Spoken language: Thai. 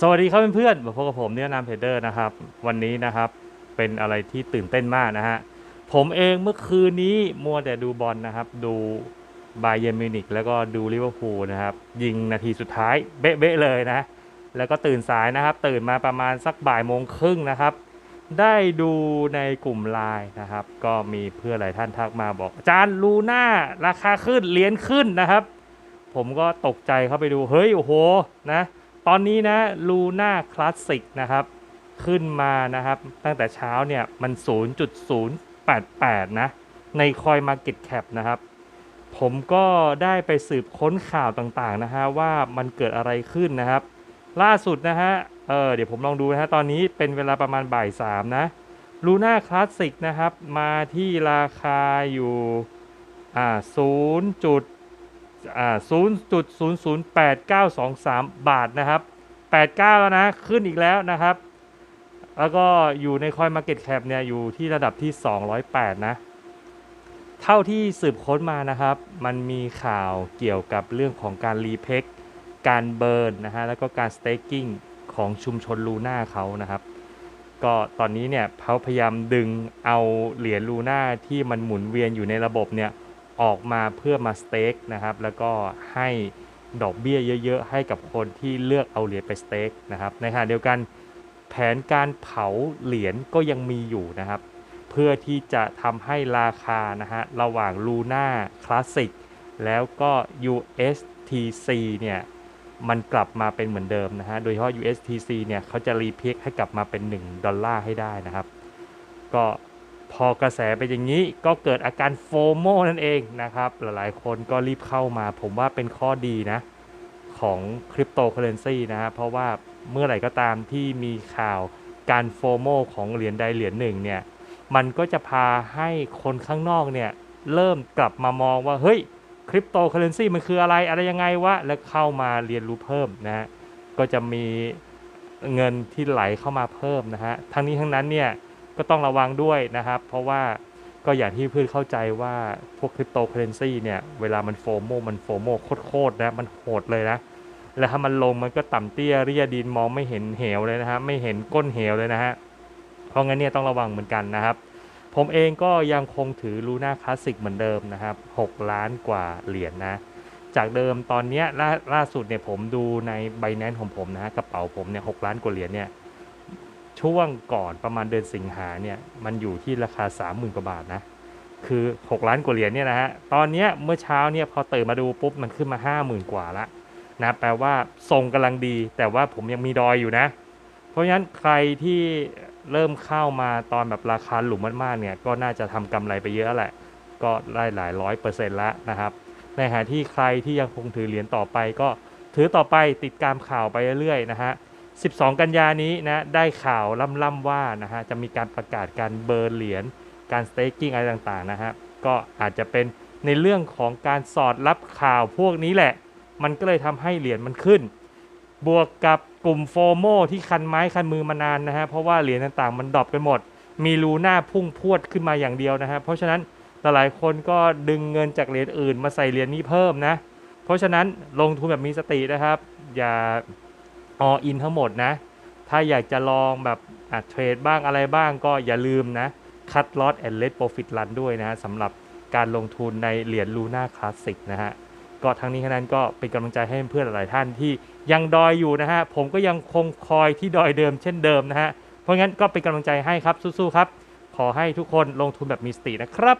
สวัสดีครับเพื่อนๆมาพบกับผมเนี่ยนามเพเดอร์นะครับ วันนี้นะครับเป็นอะไรที่ตื่นเต้นมากนะฮะ ผมเองเมื่อคืนนี้มัวแต่ดูบอลนะครับ ดูบาเยนมิวนิกแล้วก็ดูลิเวอร์พูลนะครับ ยิงนาทีสุดท้ายเบ๊ะๆเลยนะ แล้วก็ตื่นสายนะครับ ตื่นมาประมาณสักบ่ายโมงครึ่งนะครับ ได้ดูในกลุ่มไลน์นะครับ ก็มีเพื่อนหลายท่านทักมาบอกอาจารย์ลูน่าราคาขึ้นเหรียญขึ้นนะครับ ผมก็ตกใจเข้าไปดูเฮ้ยโอ้โหนะ ตอนนี้นะลูน่าคลาสสิกนะครับขึ้นมานะครับ ตั้งแต่เช้าเนี่ย มัน 0.088 นะ ในคอย Market Cap นะครับ ผมก็ได้ไปสืบค้นข่าวต่างๆนะฮะ ว่ามันเกิดอะไรขึ้นนะครับ ล่าสุดนะฮะ เออเดี๋ยวผมลองดูนะฮะ ตอนนี้เป็นเวลาประมาณบ่ายสามนะลูน่าคลาสสิกนะครับ มาที่ราคาอยู่ อ่า 0 0.008923 บาทนะครับ 89 แล้วนะ ขึ้นอีกแล้วนะครับ แล้วก็อยู่ในคอย Market Cap เนี่ย อยู่ที่ระดับที่ 208 นะ เท่าที่สืบค้นมานะครับ มันมีข่าวเกี่ยวกับเรื่องของการรีเพกการเบิร์นนะฮะ แล้วก็การสเต็กกิ้งของชุมชนลูน่าเขานะครับ ก็ตอนนี้เนี่ยเขาพยายามดึงเอาเหรียญลูน่าที่มันหมุนเวียนอยู่ในระบบเนี่ย ออกมาเพื่อมาสเต็กนะครับแล้วก็ให้ดอกเบี้ยเยอะ ๆ ให้กับคนที่เลือกเอาเหรียญไปสเต็กนะครับในขณะเดียวกันแผนการเผาเหรียญก็ยังมีอยู่นะครับ เพื่อที่จะทำให้ราคานะฮะระหว่าง Luna Classic แล้วก็ USTC เนี่ยมันกลับมาเป็นเหมือนเดิมนะฮะ โดยเฉพาะ USTC เนี่ยเขาจะรีเพกให้กลับมาเป็น 1 ดอลลาร์ให้ได้นะครับ ก็ พอกระแสเป็นอย่างนี้ก็เกิดอาการโฟโมนั่นเองนะครับ หลายๆ คนก็รีบเข้ามา ผมว่าเป็นข้อดีนะ ของคริปโตเคอเรนซีนะฮะเพราะว่าเมื่อไหร่ก็ตามที่มีข่าวการโฟโมของเหรียญใดเหรียญหนึ่งเนี่ย มันก็จะพาให้คนข้างนอกเนี่ย เริ่มกลับมามองว่า เฮ้ยคริปโตเคอเรนซีมันคืออะไรอะไรยังไงวะ แล้วเข้ามาเรียนรู้เพิ่มนะฮะก็จะมีเงินที่ไหลเข้ามาเพิ่มนะฮะทั้งนี้ทั้งนั้นเนี่ย ก็ต้องระวังด้วยนะครับ เพราะว่าก็อย่างที่เพื่อนเข้าใจว่าพวกคริปโตเคอเรนซีเนี่ย เวลามันโฟโมมันโฟโมโคตรๆนะ มันโหดเลยนะ แล้วถ้ามันลงมันก็ต่ำเตี้ยเรียดินมองไม่เห็นเหวเลยนะฮะ ไม่เห็นก้นเหวเลยนะฮะ เพราะงั้นเนี่ยต้องระวังเหมือนกันนะครับ ผมเองก็ยังคงถือลูน่าคลาสสิกเหมือนเดิมนะครับ6ล้านกว่าเหรียญนนะ จากเดิมตอนนี้ล่าล่าสุดเนี่ยผมดูในไบแนนของผมนะฮะกระเป๋าผมเนี่ยหล้านกว่าเหรียญเนี่ย ช่วงก่อนประมาณเดือนสิงหาเนี่ยมันอยู่ที่ราคา 30,000 กว่าบาทนะ คือ 6 ล้านกว่าเหรียญเนี่ยนะฮะตอนนี้เมื่อเช้าเนี่ยพอตื่นมาดูปุ๊บมันขึ้นมา 50,000 กว่าละนะแปลว่าทรงกำลังดี แต่ว่าผมยังมีดอยอยู่นะ เพราะฉะนั้นใครที่เริ่มเข้ามาตอนแบบราคาหลุมมากๆเนี่ยก็น่าจะทำกำไรไปเยอะแหละ ก็ได้หลายร้อยเปอร์เซ็นต์ละนะครับ ในขณะที่ใครที่ยังคงถือเหรียญต่อไปก็ถือต่อไปติดตามข่าวไปเรื่อยๆนะฮะ 12 กันยานี้นะได้ข่าวล่ำๆว่านะฮะจะมีการประกาศการเบิร์เหรียญการสเต็กกิ้งอะไรต่างๆนะฮะก็อาจจะเป็นในเรื่องของการสอดรับข่าวพวกนี้แหละ มันก็เลยทำให้เหรียญมันขึ้น บวกกับกลุ่มโฟโมที่คันไม้คันมือมานานนะฮะเพราะว่าเหรียญต่างๆ มันดรอปไปหมด มีรูหน้าพุ่งพวดขึ้นมาอย่างเดียวนะฮะเพราะฉะนั้นหลายๆคนก็ดึงเงินจากเหรียญอื่นมาใส่เหรียญนี้เพิ่มนะ เพราะฉะนั้นลงทุนแบบมีสตินะครับ อย่า ออินทั้งหมดนะ ถ้าอยากจะลองแบบอะเทรดบ้างอะไรบ้างก็อย่าลืมนะคัดลอ s แอนเล t โปรฟิต run ด้วยนะฮะสำหรับการลงทุนในเหรียญลูน่าคลาสสิกนะฮะก็ทั้งนี้ทั้งนั้นก็เป็นกำลังใจให้เพื่อนหลายท่านที่ยังดอยอยู่นะฮะ ผมก็ยังคงคอยที่ดอยเดิมเช่นเดิมนะฮะ เพราะงั้นก็เป็นกำลังใจให้ครับสู้ๆครับ ขอให้ทุกคนลงทุนแบบมีสตินะครับ